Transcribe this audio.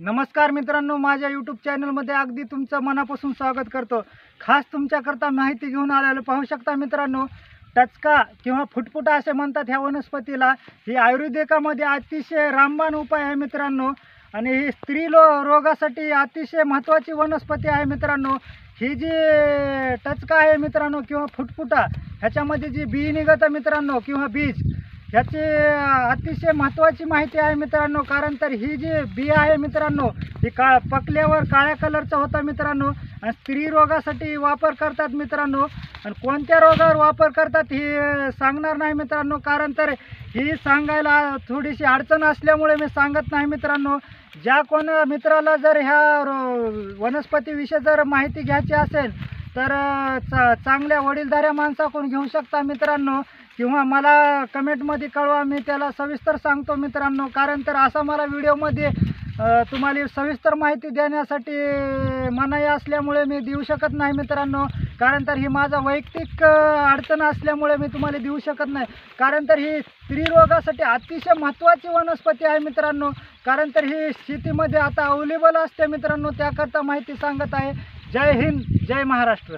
नमस्कार मित्रांनो माझ्या यूट्यूब चॅनलमध्ये अगदी तुमचं मनापासून स्वागत करतो. खास तुमच्याकरता माहिती घेऊन आलेलो पाहू शकता मित्रांनो टचका किंवा फुटफुटा असे म्हणतात ह्या वनस्पतीला. ही आयुर्वेदिकामध्ये अतिशय रामबाण उपाय आहे मित्रांनो. आणि ही स्त्री लो रोगासाठी अतिशय महत्त्वाची वनस्पती आहे मित्रांनो. ही जी टचका आहे मित्रांनो किंवा फुटफुटा ह्याच्यामध्ये जी बी निघतं मित्रांनो किंवा बीज ह्याची अतिशय महत्त्वाची माहिती आहे मित्रांनो कारण तर ही जी बी आहे मित्रांनो ही का पकल्यावर काळ्या कलरचा होता मित्रांनो आणि स्त्री रोगासाठी वापर करतात मित्रांनो आणि कोणत्या रोगावर वापर करतात ही सांगणार नाही मित्रांनो कारण तर ही सांगायला थोडीशी अडचण असल्यामुळे मी सांगत नाही मित्रांनो ज्या कोण मित्राला जर ह्या रो- वनस्पतीविषयी जर माहिती घ्यायची असेल तर चा चांगल्या वडीलधाऱ्या माणसाकडून घेऊ शकता मित्रांनो. किंवा मला कमेंटमध्ये कळवा मी त्याला सविस्तर सांगतो मित्रांनो. कारण तर असा मला व्हिडिओमध्ये तुम्हाला सविस्तर माहिती देण्यासाठी मनाई असल्यामुळे मी देऊ शकत नाही मित्रांनो. कारण तर ही माझा वैयक्तिक अडचण असल्यामुळे मी तुम्हाला देऊ शकत नाही. कारण तर ही स्त्रीरोगासाठी अतिशय महत्त्वाची वनस्पती आहे मित्रांनो. कारण तर ही शेतीमध्ये आता अवेलेबल असते मित्रांनो त्याकरता माहिती सांगत आहे. जय हिंद जय महाराष्ट्र.